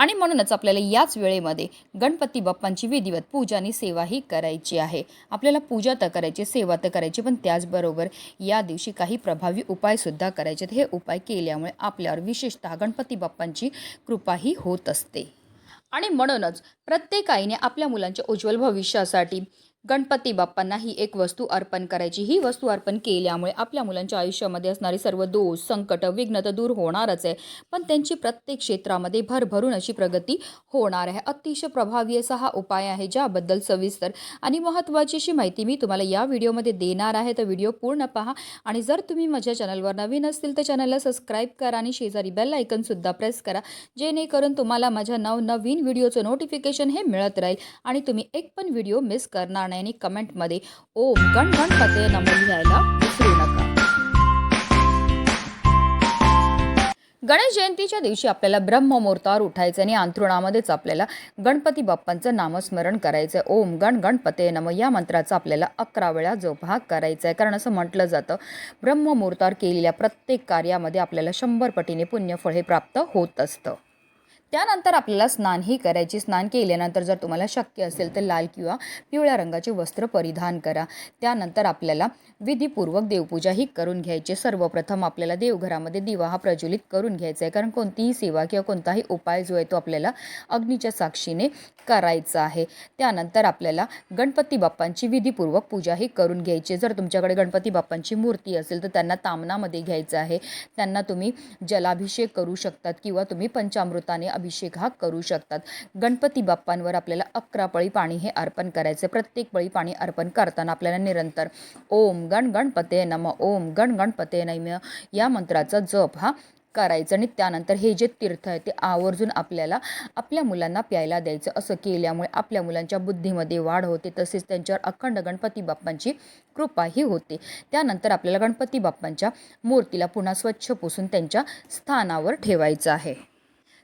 आणि म्हणूनच आपल्याला याच वेळेमध्ये गणपती बाप्पांची विधिवत पूजा आणि सेवाही करायची आहे आपल्याला पूजा तर करायची सेवा तर करायची पण त्याचबरोबर या दिवशी काही प्रभावी उपायसुद्धा करायचे आहेत. हे उपाय केल्यामुळे आपल्यावर विशेषतः गणपती बाप्पांची कृपाही होत असते आणि म्हणूनच प्रत्येक आईने आपल्या मुलांच्या उज्ज्वल भविष्यासाठी गणपती बाप्पांना ही एक वस्तू अर्पण करायची. ही वस्तू अर्पण केल्यामुळे आपल्या मुलांच्या आयुष्यामध्ये असणारे सर्व दोष संकट विघ्न तर दूर होणारच आहे. पण त्यांची प्रत्येक क्षेत्रामध्ये भरभरून अशी प्रगती होणार आहे. अतिशय प्रभावी असा हा उपाय आहे ज्याबद्दल सविस्तर आणि महत्त्वाची अशी माहिती मी तुम्हाला या व्हिडिओमध्ये देणार आहे. तर व्हिडिओ पूर्ण पहा आणि जर तुम्ही माझ्या चॅनलवर नवीन असतील तर चॅनलला सबस्क्राईब करा आणि शेजारी बेल आयकनसुद्धा प्रेस करा. जेणेकरून तुम्हाला माझ्या नवनवीन व्हिडिओचं नोटिफिकेशन हे मिळत राहील आणि तुम्ही एक पण व्हिडिओ मिस करणार नाही आणि कमेंटमध्ये ओम गण गणपते नमो लिहायला विसरू नका. गणेश जयंतीच्या दिवशी आपल्याला ब्रह्ममुहूर्तावर उठायचं आणि अंथरुणामध्येच आपल्याला गणपती बाप्पांचं नामस्मरण करायचं ओम गण गणपते नम या मंत्राचा आपल्याला अकरा वेळा जोपहा करायचा आहे कारण असं म्हटलं जातं ब्रह्ममुहूर्तावर केलेल्या प्रत्येक कार्यामध्ये आपल्याला शंभर पटीने पुण्यफळ हे प्राप्त होत असतं. त्यानंतर आपल्याला स्नानही करायची. स्नान केल्यानंतर जर तुम्हाला शक्य असेल तर लाल किंवा पिवळ्या रंगाचे वस्त्र परिधान करा. त्यानंतर आपल्याला विधीपूर्वक देवपूजाही करून घ्यायची. सर्वप्रथम आपल्याला देवघरामध्ये दिवा हा प्रज्वलित करून घ्यायचा आहे. कारण कोणतीही सेवा किंवा कोणताही उपाय जो आहे तो आपल्याला अग्नीच्या साक्षीने करायचा आहे. त्यानंतर आपल्याला गणपती बाप्पांची विधीपूर्वक पूजाही करून घ्यायची. जर तुमच्याकडे गणपती बाप्पांची मूर्ती असेल तर त्यांना तामनामध्ये घ्यायचं आहे. त्यांना तुम्ही जलाभिषेक करू शकतात किंवा तुम्ही पंचामृताने अभिषेक हा करू शकतात. गणपती बाप्पांवर आपल्याला अकरा पळी पाणी हे अर्पण करायचं प्रत्येक पळी पाणी अर्पण करताना आपल्याला निरंतर ओम गण गणपते नम ओम गण गणपते नम या मंत्राचा जप हा करायचं. आणि त्यानंतर हे जे तीर्थ आहे ते आवर्जून आपल्याला आपल्या मुलांना प्यायला द्यायचं. असं केल्यामुळे आपल्या मुलांच्या बुद्धीमध्ये वाढ होते. तसेच त्यांच्यावर अखंड गणपती बाप्पांची कृपाही होते. त्यानंतर आपल्याला गणपती बाप्पांच्या मूर्तीला पुन्हा स्वच्छ पुसून त्यांच्या स्थानावर ठेवायचं आहे.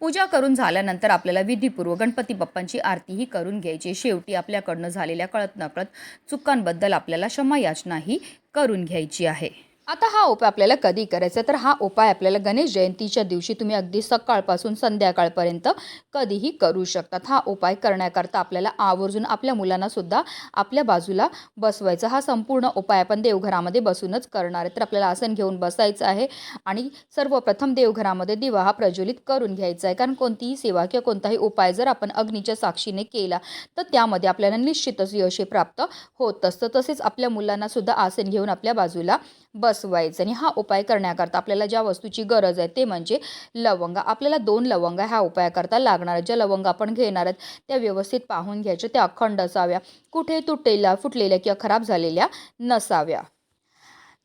पूजा करून झाल्यानंतर आपल्याला विधीपूर्व गणपती बाप्पांची आरतीही करून घ्यायची. शेवटी आपल्याकडनं झालेल्या कळत नकळत चुकांबद्दल आपल्याला क्षमायाचनाही करून घ्यायची आहे. आता हा उपाय आपल्याला कधी करायचा तर हा उपाय आपल्याला गणेश जयंतीच्या दिवशी तुम्ही अगदी सकाळपासून संध्याकाळपर्यंत कधीही करू शकतात. हा उपाय करण्याकरता आपल्याला आवर्जून आपल्या मुलांनासुद्धा आपल्या बाजूला बसवायचा. हा संपूर्ण उपाय आपण देवघरामध्ये बसूनच करणार आहे. तर आपल्याला आसन घेऊन बसायचं आहे आणि सर्वप्रथम देवघरामध्ये दिवा हा प्रज्वलित करून घ्यायचा आहे. कारण कोणतीही सेवा किंवा कोणताही उपाय जर आपण अग्नीच्या साक्षीने केला तर त्यामध्ये आपल्याला निश्चितच यश प्राप्त होत असतं. तसेच आपल्या मुलांनासुद्धा आसन घेऊन आपल्या बाजूला बसवायचं आणि हा उपाय करण्याकरता आपल्याला ज्या वस्तूची गरज आहे ते म्हणजे लवंगा. आपल्याला दोन लवंगा ह्या उपायाकरता लागणार ज्या लवंगा आपण घेणार आहेत त्या व्यवस्थित पाहून घ्यायच्या त्या अखंड असाव्या. कुठे तुटलेल्या फुटलेल्या किंवा खराब झालेल्या नसाव्या.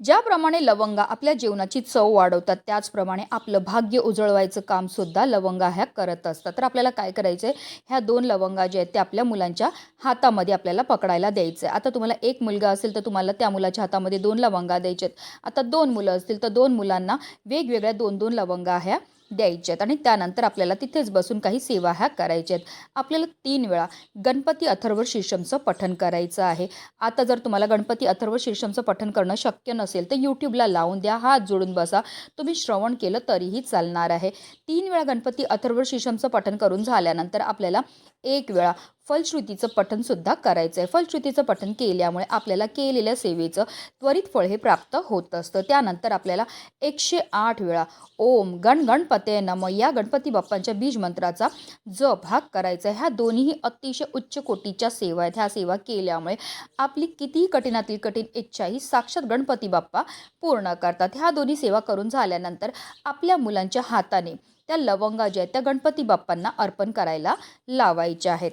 ज्याप्रमाणे लवंगा आपल्या जीवनाची चव वाढवतात त्याचप्रमाणे आपलं भाग्य उजळवायचं काम सुद्धा लवंगा ह्या करत असतात. तर आपल्याला काय करायचं आहे ह्या दोन लवंगा जे आहेत ते आपल्या मुलांच्या हातामध्ये आपल्याला पकडायला द्यायचं आहे आता तुम्हाला एक मुलगा असेल तर तुम्हाला त्या मुलाच्या हातामध्ये दोन लवंगा द्यायचे आहेत आता दोन मुलं असतील तर दोन मुलांना वेगवेगळ्या दोन दोन लवंगा ह्या द्यायच्या आहेत आणि त्यानंतर आपल्याला तिथेच बसून काही सेवा ह्या करायच्या आहेत आपल्याला तीन वेळा गणपती अथर्व शीर्षमचं पठन करायचं आहे. आता जर तुम्हाला गणपती अथर्व शीर्षमचं पठन करणं शक्य नसेल तर यूट्यूबला लावून द्या हात जोडून बसा. तुम्ही श्रवण केलं तरीही चालणार आहे. तीन वेळा गणपती अथर्व शीर्षमचं पठन करून झाल्यानंतर आपल्याला एक वेळा फलश्रुतीचं पठणसुद्धा करायचं आहे फलश्रुतीचं पठण केल्यामुळे आपल्याला केलेल्या सेवेचं त्वरित फळ हे प्राप्त होत असतं. त्यानंतर आपल्याला एकशे आठ वेळा ओम गण गणपते नम या गणपती बाप्पांच्या बीज मंत्राचा जप हा करायचा. आहे ह्या दोन्हीही अतिशय उच्च कोटीच्या सेवा आहेत. ह्या सेवा केल्यामुळे आपली कितीही कठीणातील कठीण इच्छा ही साक्षात गणपती बाप्पा पूर्ण करतात. ह्या दोन्ही सेवा करून झाल्यानंतर आपल्या मुलांच्या हाताने त्या लवंगा ज्या आहेत त्या गणपती बाप्पांना अर्पण करायला लावायच्या आहेत.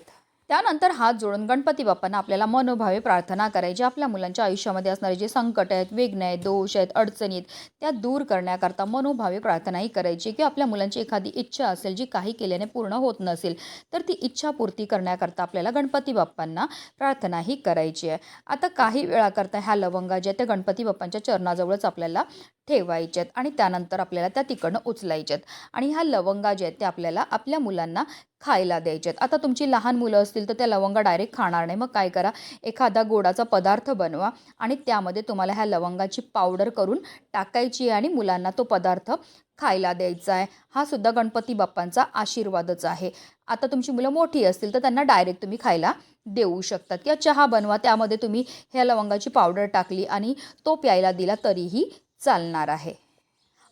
त्यानंतर हात जोडून गणपती बाप्पांना आपल्याला मनोभावे प्रार्थना करायची. आपल्या मुलांच्या आयुष्यामध्ये असणारे जे संकट आहेत विघ्न आहेत दोष आहेत अडचणी आहेत त्या दूर करण्याकरता मनोभावे प्रार्थनाही करायची. किंवा आपल्या मुलांची एखादी इच्छा असेल जी काही केल्याने पूर्ण होत नसेल तर ती इच्छापूर्ती करण्याकरता आपल्याला गणपती बाप्पांना प्रार्थनाही करायची आहे. आता काही वेळाकरता ह्या लवंगा ज्या त्या गणपती बाप्पांच्या चरणाजवळच आपल्याला ठेवायच्या आहेत आणि त्यानंतर आपल्याला त्या तिकडनं उचलायच्या आहेत. आणि ह्या लवंगा ज्या आहेत त्या आपल्याला आपल्या मुलांना खायला द्यायचे आहेत आता तुमची लहान मुलं असतील तर त्या लवंगा डायरेक्ट खाणार नाही. मग काय करा? एखादा गोडाचा पदार्थ बनवा आणि त्यामध्ये तुम्हाला ह्या लवंगाची पावडर करून टाकायची आहे आणि मुलांना तो पदार्थ खायला द्यायचा आहे. हा सुद्धा गणपती बाप्पांचा आशीर्वादच आहे. आता तुमची मुलं मोठी असतील तर त्यांना डायरेक्ट तुम्ही खायला देऊ शकतात. किंवा चहा बनवा त्यामध्ये तुम्ही ह्या लवंगाची पावडर टाकली आणि तो प्यायला दिला तरीही चालणार आहे.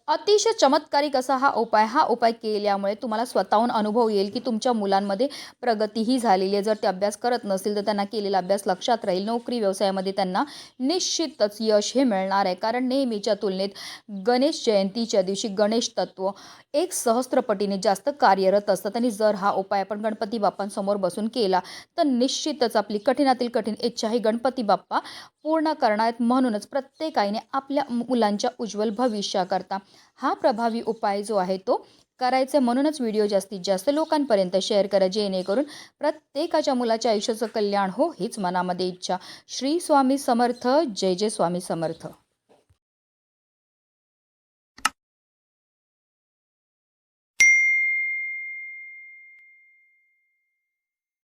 अतिशय चमत्कारिक असा हा उपाय हा उपाय केल्यामुळे तुम्हाला स्वतःहून अनुभव येईल की तुमच्या मुलांमध्ये प्रगतीही झालेली आहे. जर ते अभ्यास करत नसतील तर त्यांना केलेला अभ्यास लक्षात राहील. नोकरी व्यवसायामध्ये त्यांना निश्चितच यश हे मिळणार आहे. कारण नेहमीच्या तुलनेत गणेश जयंतीच्या दिवशी गणेश तत्व एक सहस्त्रपटीने जास्त कार्यरत असतात. आणि जर हा उपाय आपण गणपती बाप्पांसमोर बसून केला तर निश्चितच आपली कठीणातील कठीण इच्छा ही गणपती बाप्पा पूर्ण करणार आहेत म्हणूनच प्रत्येकाने आपल्या मुलांच्या उज्ज्वल भविष्याकरता हा प्रभावी उपाय जो आहे तो करायचं म्हणूनच व्हिडिओ जास्तीत जास्त लोकांपर्यंत शेअर करा जेणेकरून प्रत्येकाच्या मुलाच्या आयुष्याचं कल्याण हो हीच मनामध्ये इच्छा. श्री स्वामी समर्थ जय जय स्वामी समर्थ.